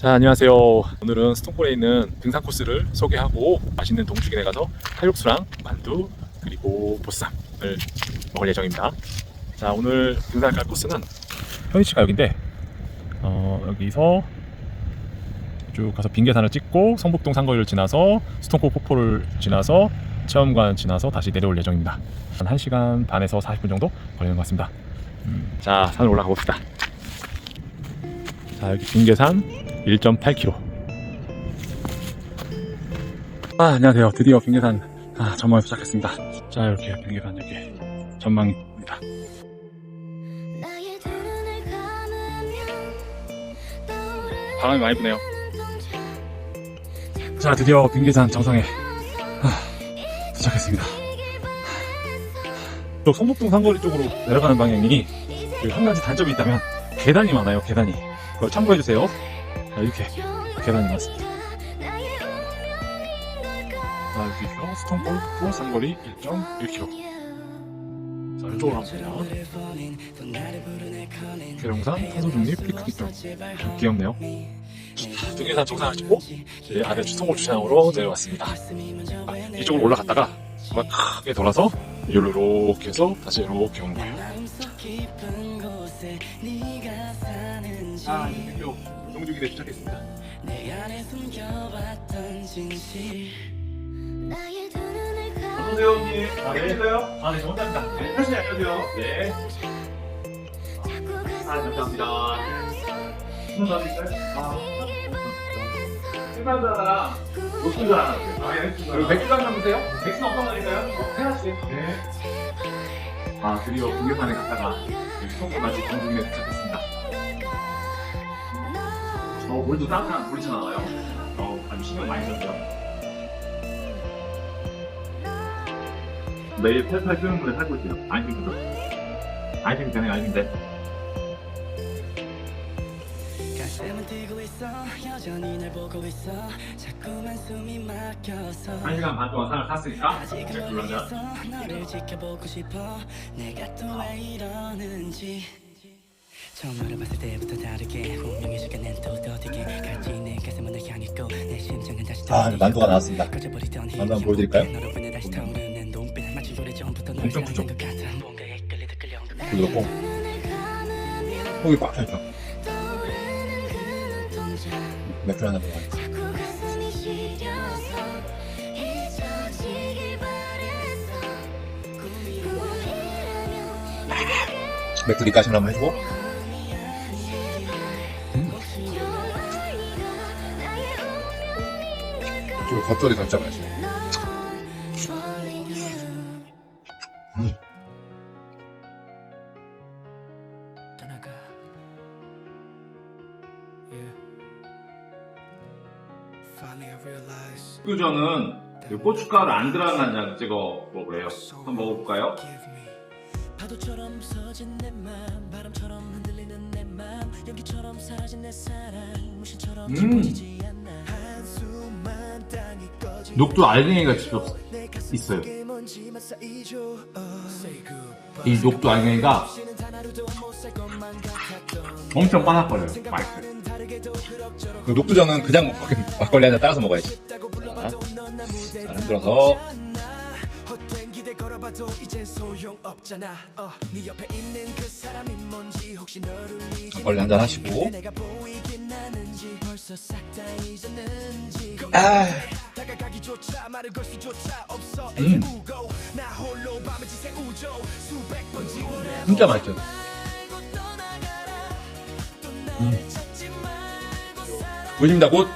자 안녕하세요. 오늘은 스톤볼에 있는 등산 코스를 소개하고 맛있는 동죽인에 가서 칼육수랑 만두 그리고 보쌈을 먹을 예정입니다. 자 오늘 등산 갈 코스는 현위치가 여기인데 어, 여기서 쭉 가서 빙계산을 찍고 성북동 상거리를 지나서 스톤골 폭포를 지나서 체험관 지나서 다시 내려올 예정입니다. 한 1시간 반에서 40분 정도 걸리는 것 같습니다. 음, 자 산을 올라가 봅시다. 자 여기 빙계산 1.8km. 아, 안녕하세요. 드디어 빙계산 아, 전망에 도착했습니다. 자, 이렇게 빙계산 여기 전망입니다. 바람이 많이 부네요. 자, 드디어 빙계산 정상에 아, 도착했습니다. 또 성북동 상거리 쪽으로 내려가는 방향이 그한 가지 단점이 있다면 계단이 많아요. 계단이. 그걸 참고해 주세요. 자, 이렇게 계단이 걸까 자, 여기서 스톤골프 상거리 1.1km. 자, 이쪽으로 가봅니다. 계룡산 탄소중립 피크닉 좀 귀엽네요. 찍고 이제 아래 주성골 주차장으로 내려왔습니다. 아, 이쪽으로 올라갔다가 정말 크게 돌아서 이리로 이렇게 해서 다시 이렇게 오는 거예요. 아, 이제 드디어 동죽이에 도착했습니다. 나의 두 눈을 감으면 어서오세요, 언니. 아, 네, 있어요? 아, 네, 저 혼자입니다. 네, 사실 안녕하세요. 네. 자꾸 아, 감사합니다. 무슨 말이세요? 아, 생각하다가 녹슨 줄 알았어요. 아, 예, 그리고 맥주 한잔 보세요. 맥주는 어떤 거니까요? 해야지. 네. 아, 드디어 공개판에 갔다가 여기 성공까지 동중에 도착했습니다. 어, 물도 따뜻한 물이 나와요. 어, 아주 신경 많이 썼죠. 매일 팔팔 끓는 물에 살고 있어요. 아이싱크도. 아이싱크 되네, 숨이 막혀서 한 시간 반 동안 산을 탔으니까 이제 불러자. 처음 너를 봤을 때부터 다르게 분명히 시간은 또 더디게 갈지 내 가슴은 널 향했고 내 심장은 다시 아, 네, 만두가 나왔습니다. 만두 한번 보여드릴까요? 엄청 크죠? 부드럽고 속이 꽉 차있죠. 맥주 꿈이 보이려면 맥주 리까지 한번 해주고. 그리고 겉절이 진짜 맛있어요. 음. 그 고춧가루 안 들어간 간장 찍어 먹으래요. 한번 먹어볼까요? 파도처럼 서진 내맘 바람처럼 흔들리는 내맘 연기처럼 사라진 내 사랑 무신처럼 음. 땅이 꺼진 녹두 알갱이가 직접 있어요. 이 녹두 알갱이가 엄청 바삭거려요. 맛있어요. 그 녹두전은 그냥 먹- 막걸리 한잔 따라서 먹어야지. 자, 흔들어서. 헛된 기대 걸어봐도 이젠 소용없잖아 어, 네 옆에 있는 그 사람이 뭔지 혹시 너를 잊은 막걸리 한잔 하시고. 내가 보이긴 하는지 벌써 싹 다 잊었는지 아, 다가가기조차 말을 걸 수조차 없어. 음. 나 홀로 밤을 지새 우죠. 수백 번 지우려 진짜 또 음. 보십니다. 곧